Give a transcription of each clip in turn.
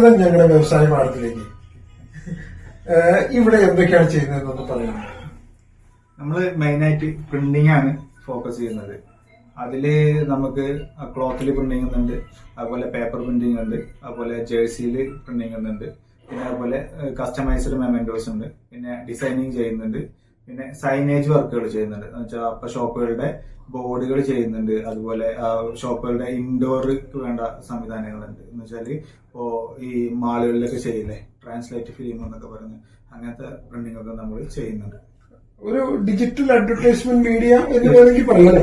സ്വാഗതം ഞങ്ങളുടെ വ്യവസായ പാഠത്തിലേക്ക് ഇവിടെ എന്തൊക്കെയാണ് ചെയ്യുന്നതെന്നൊന്ന് പറയാം നമ്മൾ മെയിനായിട്ട് പ്രിന്റിംഗ് ആണ് ഫോക്കസ് ചെയ്യുന്നത്. അതിൽ നമുക്ക് ക്ലോത്തിൽ പ്രിന്റിംഗ് ഉണ്ട് അതുപോലെ പേപ്പർ പ്രിന്റിംഗ് ഉണ്ട് അതുപോലെ ജേഴ്സിയിൽ പ്രിന്റിംഗ് ഉണ്ട് പിന്നെ അതുപോലെ കസ്റ്റമൈസ്ഡ് മെമെൻഡോസ് ഉണ്ട് പിന്നെ ഡിസൈനിങ് ചെയ്യുന്നുണ്ട്. പിന്നെ സൈനേജ് വർക്കുകൾ ചെയ്യുന്നുണ്ട്. എന്ന് വെച്ചാൽ അപ്പൊ ഷോപ്പുകളുടെ ബോർഡുകൾ ചെയ്യുന്നുണ്ട്. അതുപോലെ ഷോപ്പുകളുടെ ഇൻഡോർ വേണ്ട സംവിധാനങ്ങളുണ്ട്. എന്ന് വെച്ചാൽ ഇപ്പോ ഈ മാളുകളിലൊക്കെ ചെയ്യില്ലേ? ട്രാൻസ്ലേറ്റ് ഫിലിം എന്നൊക്കെ പറഞ്ഞ് അങ്ങനത്തെ പ്രിന്റിംഗ് ഒക്കെ നമ്മൾ ചെയ്യുന്നുണ്ട്. ഒരു ഡിജിറ്റൽ അഡ്വർടൈസ്മെന്റ് മീഡിയ എന്ന് വേണമെങ്കിൽ പറയാം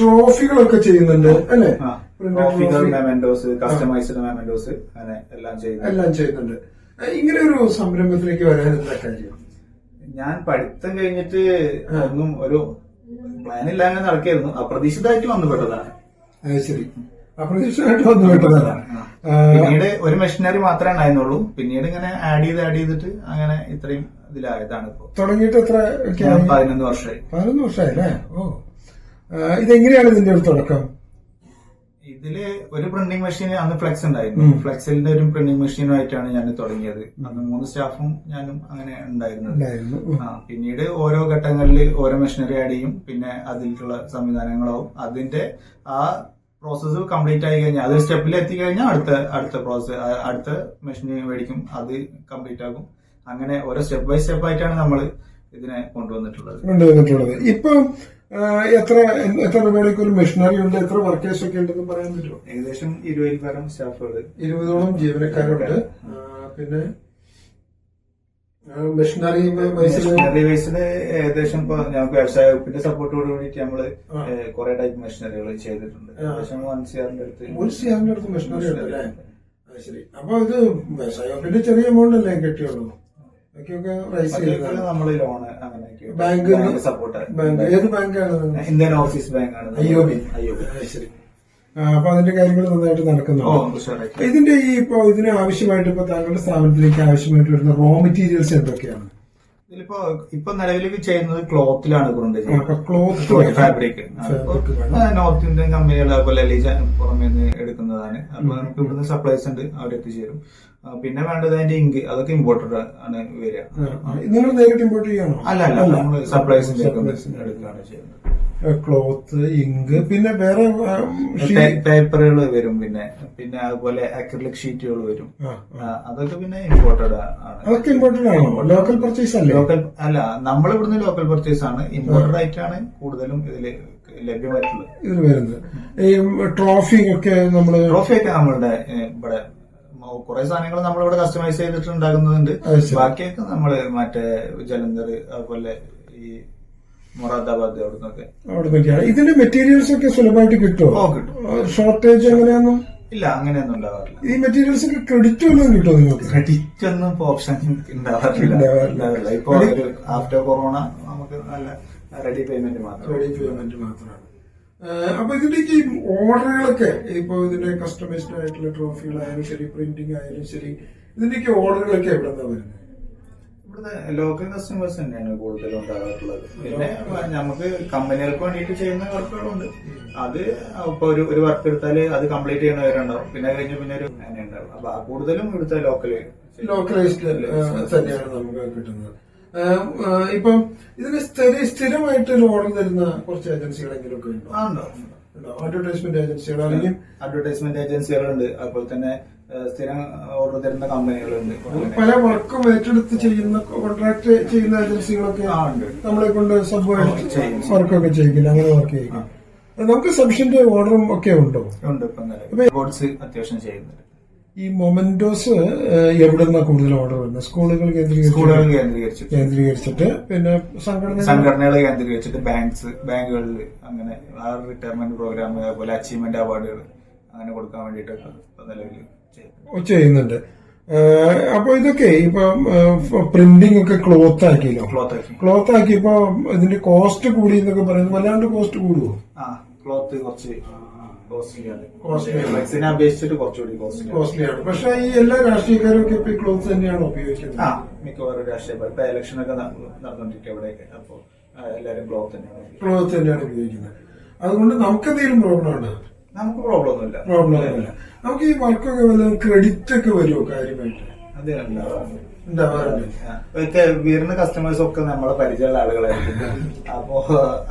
ട്രോഫികളൊക്കെ ചെയ്യുന്നുണ്ട് അല്ലെ? ട്രോഫികൾ മെമെന്റോസ് കസ്റ്റമൈസ്ഡ് മെമെന്റോസ് അങ്ങനെ എല്ലാം ചെയ്യുന്നു എല്ലാം ചെയ്യുന്നുണ്ട്. ഇങ്ങനെ ഒരു സംരംഭത്തിലേക്ക് വരാൻ എന്താ കാര്യം? ഞാൻ പഠിത്തം കഴിഞ്ഞിട്ട് ഒന്നും ഒരു പ്ലാൻ ഇല്ലാതെ നടക്കായിരുന്നു. അപ്രതീക്ഷിതമായിട്ട് വന്നുപെട്ടതാണ്. അത് ശരി. അപ്രതീക്ഷിതമായിട്ട് വന്നു കേട്ടതാണ് ആ. പിന്നീട് ഒരു മെഷീനറി മാത്രമേ ഉണ്ടായിരുന്നുള്ളൂ. പിന്നീട് ഇങ്ങനെ ആഡ് ചെയ്ത് ആഡ് ചെയ്തിട്ട് അങ്ങനെ ഇത്രയും ഇതിലായതാണ് ഇപ്പോ. തുടങ്ങിയിട്ട് എത്ര പതിനൊന്ന് വർഷമായി? പതിനൊന്ന് വർഷമായി അല്ലേ? ഓ. ഇതെങ്ങനെയാണ് ഇതിന്റെ ഒരു തുടക്കം? ഇതിൽ ഒരു പ്രിന്റിംഗ് മെഷീൻ അന്ന് ഫ്ലെക്സ് ഉണ്ടായിരുന്നു. ഫ്ലെക്സിന്റെ ഒരു പ്രിന്റിംഗ് മെഷീനുമായിട്ടാണ് ഞാൻ തുടങ്ങിയത്. അന്ന് മൂന്ന് സ്റ്റാഫും ഞാനും അങ്ങനെ ഉണ്ടായിരുന്നത്. പിന്നീട് ഓരോ ഘട്ടങ്ങളിൽ ഓരോ മെഷീനറി ആഡ് ചെയ്യും. പിന്നെ അതിലുള്ള സംവിധാനങ്ങളാവും. അതിന്റെ ആ പ്രോസസ്സ് കംപ്ലീറ്റ് ആയി കഴിഞ്ഞാൽ അത് സ്റ്റെപ്പിൽ എത്തിക്കഴിഞ്ഞാൽ അടുത്ത അടുത്ത പ്രോസസ് അടുത്ത മെഷീൻ മേടിക്കും. അത് കംപ്ലീറ്റ് ആകും. അങ്ങനെ ഓരോ സ്റ്റെപ്പ് ബൈ സ്റ്റെപ്പ് ആയിട്ടാണ് നമ്മൾ ഇതിനെ കൊണ്ടുവന്നിട്ടുള്ളത്. കൊണ്ടുവന്നിട്ടുള്ളത്. ഇപ്പൊ എത്ര എത്ര രൂപയുടെ ഒരു മെഷീനറി ഉണ്ട്? എത്ര വർക്കേഴ്സ് ഒക്കെ ഉണ്ടെന്ന് പറയാൻ പറ്റുമോ? ഏകദേശം ഇരുപതിൽ പരം സ്റ്റാഫുകൾ ഇരുപതോളം ജീവനക്കാരുണ്ട്. പിന്നെ മെഷീനറി മെഷീനറി വൈസിന് ഏകദേശം ഇപ്പൊ ഞങ്ങൾക്ക് വ്യവസായ വകുപ്പിന്റെ സപ്പോർട്ടോട് കൂടിയിട്ട് നമ്മൾ. കുറെ ടൈപ്പ് മെഷീനറികൾ ചെയ്തിട്ടുണ്ട്. ഏകദേശം വൺ സിആറിന്റെ അടുത്ത് ഒരു സിആറിന്റെ അടുത്ത് മെഷീനറി ഉണ്ട് ശരി. അപ്പൊ ഇത് വ്യവസായ വകുപ്പിന്റെ ചെറിയ എമൗണ്ട് അല്ലേ കിട്ടിയുള്ളൂ? ബാക്കിയൊക്കെ റൈസ് ചെയ്തതാണ് നമ്മൾ ലോണ് അങ്ങനെയൊക്കെ ബാങ്ക് സപ്പോർട്ട് ബാങ്ക് ഏത് ബാങ്കാണ്? ഇന്ത്യൻ ഓഫീസ് ബാങ്ക് ആണ്. IOB. IOB. അത് ശരി. അപ്പൊ അതിന്റെ കാര്യങ്ങൾ നന്നായിട്ട് നടക്കുന്നുണ്ട്. ഇതിന്റെ ഈ ഇപ്പൊ ഇതിന് ആവശ്യമായിട്ട് ഇപ്പൊ താങ്കളുടെ സ്ഥാപനത്തിലേക്ക് ആവശ്യമായിട്ട് വരുന്ന റോ മെറ്റീരിയൽസ് എന്തൊക്കെയാണ്? ഇതിലിപ്പോ ഇപ്പൊ നിലവിൽ ചെയ്യുന്നത് ക്ലോത്തിലാണ് ക്ലോത്ത് ഫാബ്രിക്. നോർത്ത് ഇന്ത്യൻ കമ്പനികൾ അതുപോലെ പുറമേ നിന്ന് എടുക്കുന്നതാണ്. അപ്പൊ നമുക്ക് ഇവിടുന്ന് സപ്ലൈസ് ഉണ്ട്. അവിടെ എത്തിച്ചേരും. പിന്നെ വേണ്ടത് അതിന്റെ ഇങ്ക് അതൊക്കെ ഇമ്പോർട്ടഡ് ആണ് വരിക. നിങ്ങൾ നേരിട്ട് ഇമ്പോർട്ട് ചെയ്യണോ അല്ല അല്ല നമ്മൾ സപ്ലൈസിന്റെ. എടുക്കുകയാണ് ചെയ്യുന്നത്. ക്ലോത്ത് ഇങ്ക് പിന്നെ വേറെ പേപ്പറുകൾ വരും പിന്നെ. പിന്നെ അതുപോലെ അക്രലിക് ഷീറ്റുകൾ വരും. അതൊക്കെ പിന്നെ ഇമ്പോർട്ടഡ് ആണ്. അതൊക്കെ ഇമ്പോർട്ടഡ് ആണോ? ലോക്കൽ പർച്ചേസ് അല്ലേ? ലോക്കൽ അല്ല നമ്മൾ ഇവിടുന്ന് ലോക്കൽ പർച്ചേസ് ആണ്. ഇമ്പോർട്ടഡ് ആയിട്ടാണ് കൂടുതലും ഇതിൽ ലഭ്യമായിട്ടുള്ളത്. ഇതിൽ വരുന്നത്. ഈ ട്രോഫി ഒക്കെ നമ്മൾ ട്രോഫി ഒക്കെ നമ്മളുടെ ഇവിടെ കുറെ സാധനങ്ങൾ നമ്മളിവിടെ കസ്റ്റമൈസ് ചെയ്തിട്ട് ഉണ്ടാക്കുന്നുണ്ട് ബാക്കിയൊക്കെ നമ്മൾ മറ്റേ ജലന്ധർ അതുപോലെ ഈ മൊറാദാബാദ് അവിടെ നിന്നൊക്കെ അവിടെ നിന്നൊക്കെയാണ് ഇതിന്റെ മെറ്റീരിയൽസ് ഒക്കെ സുലഭമായിട്ട് കിട്ടുമോ ഓ കിട്ടും. ഷോർട്ടേജ് അങ്ങനെയൊന്നും ഇല്ല അങ്ങനെയൊന്നും ഉണ്ടാവാറില്ല. ഈ മെറ്റീരിയൽസ് ഒക്കെ ക്രെഡിറ്റ് ഒന്നും കിട്ടുമോ നിങ്ങൾക്ക്? ക്രെഡിറ്റ് ഒന്നും ഇപ്പൊ ഓപ്ഷൻ ഉണ്ടാവാറില്ല. ഇപ്പൊ ആഫ്റ്റർ കൊറോണ നമുക്ക് നല്ല റെഡി പേയ്മെന്റ് മാത്രം. റെഡി പേയ്മെന്റ് മാത്രമാണ്. അപ്പൊ ഇതിന്റെ ഈ ഓർഡറുകളൊക്കെ ഇപ്പൊ ഇതിന്റെ കസ്റ്റമൈസ്ഡ് ആയിട്ടുള്ള ട്രോഫികളായാലും ശരി പ്രിന്റിംഗ് ആയാലും ശരി ഇതിന്റെയൊക്കെ ഓർഡറുകളൊക്കെ എവിടെ നിന്നാണ് വരുന്നത് ഇവിടുത്തെ ലോക്കൽ കസ്റ്റമേഴ്സ് തന്നെയാണ് കൂടുതലും ഉണ്ടാകാറുള്ളത്. പിന്നെ നമുക്ക് കമ്പനികൾക്ക് വേണ്ടിയിട്ട് ചെയ്യുന്ന വർക്കുകളുണ്ട് അത് ഇപ്പൊ ഒരു ഒരു വർക്ക് എടുത്താൽ അത് കംപ്ലീറ്റ് ചെയ്യുന്നവരുണ്ടാവും പിന്നെ കഴിഞ്ഞ് പിന്നെ ഒരു അങ്ങനെ ഉണ്ടാവും. അപ്പൊ കൂടുതലും ഇവിടുത്തെ ലോക്കൽ ലോക്കലൈസ്ഡ് തന്നെയാണ് നമുക്ക് കിട്ടുന്നത്. ഇപ്പം ഇതിന് സ്ഥിര- സ്ഥിരമായിട്ട് ഓർഡർ തരുന്ന കുറച്ച് ഏജൻസികളെങ്കിലും ഒക്കെ ഉണ്ടോ? അഡ്വർടൈസ്മെന്റ് ഏജൻസികൾ അല്ലെങ്കിൽ അഡ്വർടൈസ്മെന്റ് ഏജൻസികളുണ്ട് അതുപോലെ തന്നെ സ്ഥിരം ഓർഡർ തരുന്ന കമ്പനികളുണ്ട്. പല വർക്കും ഏറ്റെടുത്ത് ചെയ്യുന്ന കോൺട്രാക്ട് ചെയ്യുന്ന ഏജൻസികളൊക്കെ ഉണ്ട്. നമ്മളെ കൊണ്ട് സബ്. വർക്കൊക്കെ ചെയ്യിക്കില്ല. അങ്ങനെ വർക്ക് ചെയ്യിക്കാം നമുക്ക് സബ്ഷന്റെ ഓർഡറും ഒക്കെ ഉണ്ടോ? ഉണ്ട് ഇപ്പൊ അത്യാവശ്യം ചെയ്യുന്നുണ്ട്. ഈ മൊമെന്റോസ് എവിടെ നിന്നാണ് കൂടുതൽ ഓർഡർ വരുന്നത്? സ്കൂളുകൾ കേന്ദ്രീകരിച്ച് സ്കൂളുകൾ കേന്ദ്രീകരിച്ചിട്ട്. കേന്ദ്രീകരിച്ചിട്ട് പിന്നെ സംഘടന സംഘടനകൾ കേന്ദ്രീകരിച്ചിട്ട് ബാങ്ക്സ് ബാങ്കുകളിൽ അങ്ങനെ ആ റിട്ടയർമെന്റ് പ്രോഗ്രാം അതുപോലെ അച്ചീവ്മെന്റ് അവാർഡുകൾ അങ്ങനെ കൊടുക്കാൻ വേണ്ടിയിട്ടൊക്കെ ഇപ്പൊ നിലവിൽ ചെയ്യുന്നു ചെയ്യുന്നുണ്ട്. അപ്പൊ ഇതൊക്കെ ഇപ്പം പ്രിന്റിംഗ് ഒക്കെ ക്ലോത്ത് ആക്കിയല്ലോ? ക്ലോത്ത് ആക്കി. ക്ലോത്ത് ആക്കിയപ്പോ ഇതിന്റെ കോസ്റ്റ് കൂടി എന്നൊക്കെ പറയുന്നത് വല്ലാണ്ട് കോസ്റ്റ് കൂടുവോ? ആ ക്ലോത്ത് കുറച്ച് കോസ്റ്റ്ലിയാണ്. അപേക്ഷിച്ചിട്ട് കുറച്ചുകൂടി പക്ഷെ ഈ എല്ലാ രാഷ്ട്രീയക്കാരും ഒക്കെ ഇപ്പൊ ക്ലോത്ത് തന്നെയാണ് ഉപയോഗിക്കുന്നത്. ആ മിക്കവാറും രാഷ്ട്രീയ ഇപ്പൊ ഇലക്ഷൻ ഒക്കെ നടന്നുകൊണ്ടിരിക്കുക എവിടെയൊക്കെ അപ്പൊ എല്ലാരും ക്ലോത്ത് തന്നെയാണ് ക്ലോത്ത് തന്നെയാണ് ഉപയോഗിക്കുന്നത്. അതുകൊണ്ട് നമുക്ക് എന്തെങ്കിലും പ്രോബ്ലം ഉണ്ട്? നമുക്ക് പ്രോബ്ലം ഒന്നുമില്ല. പ്രോബ്ലം ഒന്നുമില്ല. നമുക്ക് ഈ വർക്കൊക്കെ വല്ല ക്രെഡിറ്റ് ഒക്കെ വരുമോ കാര്യമായിട്ട്? അതെ ഉണ്ടാവാറുണ്ട്. വരുന്ന കസ്റ്റമേഴ്സ് ഒക്കെ നമ്മളെ പരിചയമുള്ള ആളുകളായിരിക്കും. അപ്പോ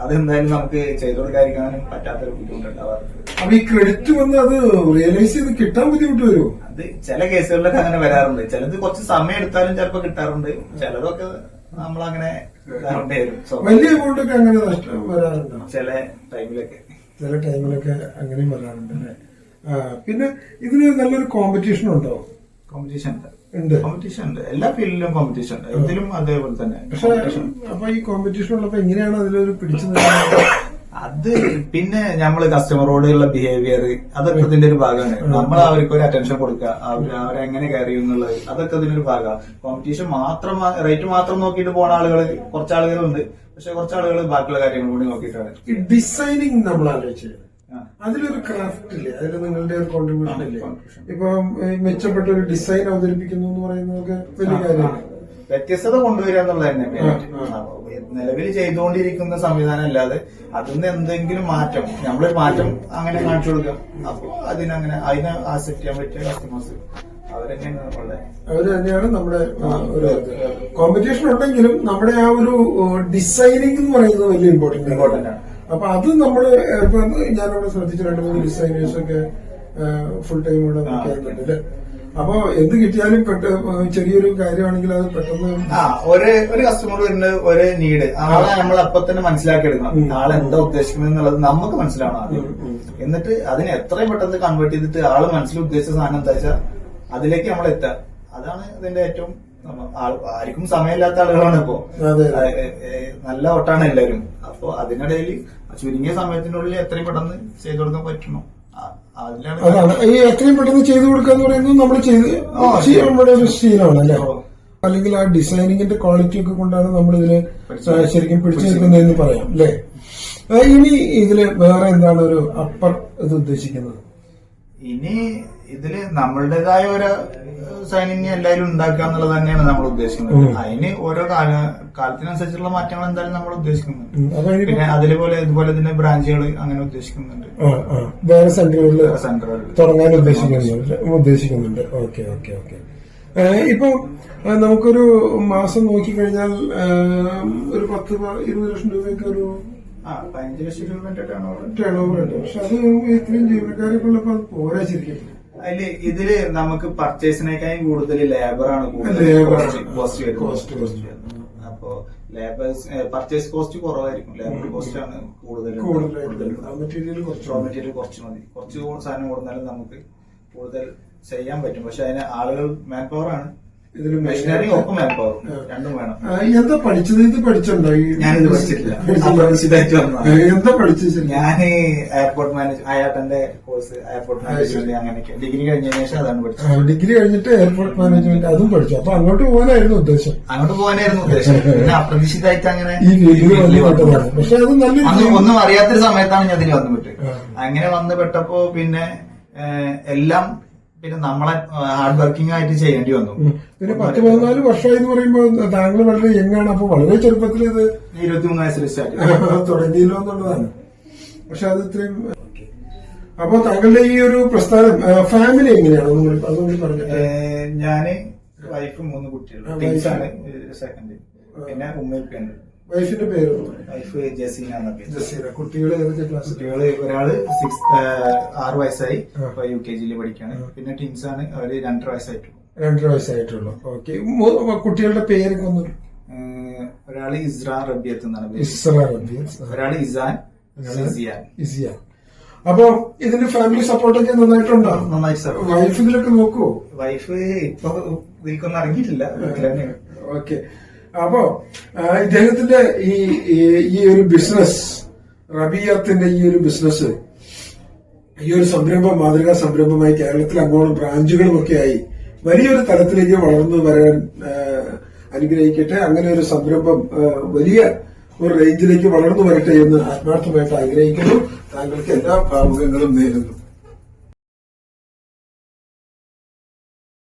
അതെന്തായാലും നമുക്ക് ചെയ്തു കൊടുക്കാതിരിക്കാനും പറ്റാത്തൊരു ബുദ്ധിമുട്ടുണ്ടാവാറുണ്ട് അപ്പൊ ഈ ക്രെഡിറ്റ് വന്ന് അത് റിയലൈസ് ചെയ്ത് കിട്ടാൻ ബുദ്ധിമുട്ട് വരുമോ അത് ചില കേസുകളിലൊക്കെ അങ്ങനെ വരാറുണ്ട്. ചിലത് കുറച്ച് സമയം എടുത്താലും ചിലപ്പോ കിട്ടാറുണ്ട്. ചിലതൊക്കെ നമ്മളങ്ങനെ വലിയ എമൗണ്ട് ഒക്കെ അങ്ങനെ നഷ്ടം വരാറുണ്ട്? ചില ടൈമിലൊക്കെ. ചില ടൈമിലൊക്കെ അങ്ങനെയും വരാറുണ്ട് പിന്നെ ഇതിന് നല്ലൊരു കോമ്പറ്റീഷൻ ഉണ്ടോ? കോമ്പറ്റീഷൻ ഉണ്ട്. കോമ്പറ്റീഷൻ ഉണ്ട്. എല്ലാ ഫീൽഡിലും കോമ്പറ്റീഷൻ ഉണ്ട്. ഇതിലും അതേപോലെ തന്നെ പക്ഷെ അപ്പൊ ഈ കോമ്പറ്റീഷൻ ഉള്ളപ്പോ എങ്ങനെയാണ് അതിലൊരു പിടിച്ചു നിൽക്കുന്നത്? അത് പിന്നെ നമ്മൾ കസ്റ്റമറോടുള്ള ബിഹേവിയർ അതൊക്കെ ഇതിന്റെ ഒരു ഭാഗമാണ്. നമ്മൾ അവർക്ക് ഒരു അറ്റൻഷൻ കൊടുക്കുക അവർ അവരെങ്ങനെ ചെയ്യും എന്നുള്ളത് അതൊക്കെ ഒരു ഭാഗമാണ്. കോമ്പറ്റീഷൻ മാത്രം റേറ്റ് മാത്രം നോക്കിയിട്ട് പോണ ആളുകൾ കുറച്ച് ആളുകളുണ്ട്. പക്ഷെ കുറച്ച് ആളുകൾ ബാക്കിയുള്ള കാര്യങ്ങൾ കൂടി നോക്കിയിട്ടാണ്. ഡിസൈനിങ് നമ്മൾ ആലോചിച്ചത്. അതിലൊരു ക്രാഫ്റ്റ് ഇല്ലേ? അതിൽ നിങ്ങളുടെ ഒരു കോൺട്രിബ്യൂഷൻ ഇല്ലേ. ഇപ്പൊ മെച്ചപ്പെട്ട ഒരു ഡിസൈൻ അവതരിപ്പിക്കുന്നു എന്ന് പറയുന്നതൊക്കെ വലിയ കാര്യമാണ്. വ്യത്യസ്തത കൊണ്ടുവരിക എന്നുള്ളത് തന്നെ നിലവിൽ ചെയ്തുകൊണ്ടിരിക്കുന്ന സംവിധാനം അല്ലാതെ അതിന് എന്തെങ്കിലും മാറ്റം നമ്മളൊരു മാറ്റം അങ്ങനെ കാണിച്ചു കൊടുക്കാം. അപ്പൊ അതിനങ്ങനെ അതിനെ ആക്സെപ്റ്റ് ചെയ്യാൻ പറ്റിയ കസ്റ്റമേഴ്സ് അവർ തന്നെയാണ് നമ്മുടെ ഒരു കോമ്പറ്റീഷൻ ഉണ്ടെങ്കിലും നമ്മുടെ ആ ഒരു ഡിസൈനിങ് എന്ന് പറയുന്നത് വലിയ ഇമ്പോർട്ടന്റ് ഇമ്പോർട്ടന്റ് ആണ്. അപ്പൊ അത് നമ്മൾ ഇപ്പൊ ഞാനവിടെ ശ്രദ്ധിച്ച രണ്ട് മൂന്ന് ഡിസൈനേഴ്സ് ഒക്കെ ഫുൾ ടൈം ഇവിടെ ആ. അപ്പൊ എന്ത് കിട്ടിയാലും ചെറിയൊരു കാര്യമാണെങ്കിൽ അത് പെട്ടെന്ന് ആ ഒരു ഒരു കസ്റ്റമർ വരുന്ന ഒരു നീഡ് ആളെ നമ്മൾ അപ്പൊ തന്നെ മനസ്സിലാക്കി എടുക്കണം. ആളെ എന്താ ഉദ്ദേശിക്കുന്നത് എന്നുള്ളത് നമുക്ക് മനസ്സിലാവണം ആദ്യം. എന്നിട്ട് അതിനെ എത്രയും പെട്ടെന്ന് കൺവേർട്ട് ചെയ്തിട്ട് ആൾ മനസ്സിൽ ഉദ്ദേശിച്ച സാധനം എന്താ വെച്ചാൽ അതിലേക്ക് നമ്മൾ എത്താം അതാണ് ഇതിന്റെ ഏറ്റവും ആർക്കും സമയമില്ലാത്ത ആളുകളാണ് ഇപ്പോ. നല്ല ഓട്ടാണ് എല്ലാവരും. അപ്പോ അതിനിടയിൽ ചുരുങ്ങിയ സമയത്തിനുള്ളിൽ എത്രയും പെട്ടെന്ന് ചെയ്തു കൊടുക്കാൻ പറ്റണം? അതാണ് ഈ എത്രയും പെട്ടെന്ന് ചെയ്തു കൊടുക്കുക എന്ന് പറയുന്നത് നമ്മൾ ചെയ്ത് നമ്മുടെ ഒരു സ്റ്റീലാണ് അല്ലേ? അല്ലെങ്കിൽ ആ ഡിസൈനിങ്ങിന്റെ ക്വാളിറ്റി ഒക്കെ കൊണ്ടാണ് നമ്മൾ ഇതിന് ശരിക്കും പിടിച്ചു നിൽക്കുന്നതെന്ന് പറയാം അല്ലേ? ഇനി ഇതിൽ വേറെ എന്താണ് ഒരു അപ്പർ ഇത് ഉദ്ദേശിക്കുന്നത്? ഇനി ഇതിൽ നമ്മളുടേതായ ഒരു സൈനിങ് എല്ലാവരും ഉണ്ടാക്കുക എന്നുള്ളത് തന്നെയാണ് നമ്മൾ ഉദ്ദേശിക്കുന്നത്. അതിന് ഓരോ കാല കാലത്തിനനുസരിച്ചുള്ള മാറ്റങ്ങൾ എന്തായാലും നമ്മൾ ഉദ്ദേശിക്കുന്നുണ്ട്. പിന്നെ അതിലുപോലെ ഇതുപോലെ തന്നെ ബ്രാഞ്ചുകൾ അങ്ങനെ ഉദ്ദേശിക്കുന്നുണ്ട്. വേറെ സെന്ററുകളിൽ സെന്ററുകൾ തുടങ്ങാൻ ഉദ്ദേശിക്കുന്നുണ്ട്. ഉദ്ദേശിക്കുന്നുണ്ട്. Okay okay okay. ഇപ്പൊ നമുക്കൊരു മാസം നോക്കിക്കഴിഞ്ഞാൽ കഴിഞ്ഞാൽ ഒരു പത്ത് ഇരുപത് ലക്ഷം രൂപയൊക്കെ ഒരു പതിനഞ്ച് ലക്ഷം രൂപ ടേൺ ഓവർ ഉണ്ട്. പക്ഷെ അത് ഇത്രയും ജീവനക്കാരൊക്കെ ഉള്ളപ്പോ അത് പോരാ ശരിക്കും. അതിൽ ഇതിൽ നമുക്ക് പർച്ചേസിനേക്കാളും കൂടുതൽ ലേബറാണ് കൂടുതൽ. കോസ്റ്റ് വരുന്നത്. അപ്പോ ലേബേഴ്സ് പർച്ചേസ് കോസ്റ്റ് കുറവായിരിക്കും. ലേബർ കോസ്റ്റ് ആണ് കൂടുതൽ മെറ്റീരിയൽ കുറച്ച് റോ മെറ്റീരിയൽ കുറച്ച് മതി. കുറച്ച് സാധനം കൊടുത്താലും നമുക്ക് കൂടുതൽ ചെയ്യാൻ പറ്റും. പക്ഷെ അതിന് ആളുകൾ മാൻ പവർ ആണ്. ഇതിൽ മെഷീനറി ഒപ്പം മാൻ പവർ ആ. രണ്ടും വേണം. ആ, എന്താ പഠിച്ചത്? ഇത് പഠിച്ചിട്ടുണ്ടോ ഞാനിത് പഠിച്ചിട്ടില്ല. എന്താ? ഞാൻ എയർപോർട്ട് മാനേജ് അയാട്ടന്റെ കോഴ്സ് എയർപോർട്ട് മാനേജ്മെന്റ് അങ്ങനെയൊക്കെ. ഡിഗ്രി കഴിഞ്ഞതിന് ശേഷം അതാണ് പഠിച്ചത്. ഡിഗ്രി കഴിഞ്ഞിട്ട് എയർപോർട്ട് മാനേജ്മെന്റ് അതും പഠിച്ചു. അപ്പൊ അങ്ങോട്ട് പോകാനായിരുന്നു ഉദ്ദേശം. അങ്ങോട്ട് പോകാനായിരുന്നു ഉദ്ദേശം. പിന്നെ അപ്രന്റീഷിപ്പായിട്ട് അങ്ങനെ ഈ ഫീൽഡിൽ വന്നു. വന്നു. പക്ഷെ അത് ഒന്നും അറിയാത്തൊരു സമയത്താണ് ഞാൻ അതിന് വന്നു വിട്ടത്. അങ്ങനെ വന്നുപെട്ടപ്പോ പിന്നെ എല്ലാം പിന്നെ നമ്മളെ ഹാർഡ് വർക്കിംഗ് ആയിട്ട് ചെയ്യേണ്ടി വന്നു. പിന്നെ പത്ത് പതിനാല് വർഷമായി എന്ന് പറയുമ്പോൾ താങ്കൾ വളരെ യങ്ങാണ് അപ്പൊ വളരെ ചെറുപ്പത്തിൽ ഇത് ഇരുപത്തിമൂന്ന് വയസ്സിൽ സ്റ്റാർട്ട് തുടങ്ങിയല്ലോ എന്നുള്ളതാണ്. പക്ഷെ അത് ഇത്രയും അപ്പൊ താങ്കളുടെ ഈ ഒരു പ്രസ്ഥാനം ഫാമിലി എങ്ങനെയാണ്? നിങ്ങൾ അതുകൊണ്ട് പറഞ്ഞത് ഞാൻ വൈഫും മൂന്ന് കുട്ടികളും. സെക്കൻഡ് പിന്നെ ഉമ്മയുണ്ട് വൈഫിന്റെ പേര് വൈഫ് ജസീന ജസീന. കുട്ടികൾ ഏതൊക്കെ ക്ലാസ് കുട്ടികൾ ഒരാൾ സിക്സ് ആറ് വയസ്സായി. ഇപ്പൊ യു കെ ജിയിൽ പഠിക്കാണ്. പിന്നെ ട്വിൻസ് ആണ്. അവർ രണ്ടര വയസ്സായിട്ടുള്ളൂ. രണ്ടര വയസ്സായിട്ടുള്ളൂ. ഓക്കെ. കുട്ടികളുടെ പേരൊക്കെ ഒന്ന് ഒരാൾ ഇസ്ര റബിയത്ത് എന്നാണ്. ഇസ്ര റബിയത്ത്. ഒരാൾ ഇസാൻ ഇസിയാൻ ഇസിയ അപ്പൊ ഇതിന്റെ ഫാമിലി സപ്പോർട്ടൊക്കെ നന്നായിട്ടുണ്ടോ? നന്നായിട്ട് സാർ വൈഫ് ഇതിലൊക്കെ നോക്കുവോ? വൈഫ് ഇപ്പൊ ഇതിൽക്കൊന്നും ഇറങ്ങിയിട്ടില്ല. ഓക്കെ. അപ്പോ ഇദ്ദേഹത്തിന്റെ ഈ ഈ- ഒരു ബിസിനസ് റബിയത്തിന്റെ ഈ ഒരു ബിസിനസ് ഈ ഒരു സംരംഭം മാതൃകാ സംരംഭമായി കേരളത്തിൽ അങ്ങോളം ബ്രാഞ്ചുകളും ഒക്കെ ആയി വലിയൊരു തലത്തിലേക്ക് വളർന്നു വരാൻ അനുഗ്രഹിക്കട്ടെ. അങ്ങനെ ഒരു സംരംഭം വലിയ ഒരു റേഞ്ചിലേക്ക് വളർന്നു വരട്ടെ എന്ന് ആത്മാർത്ഥമായിട്ട് ആഗ്രഹിക്കുന്നു. താങ്കൾക്ക് എല്ലാ ഭാവുകങ്ങളും നേരുന്നു.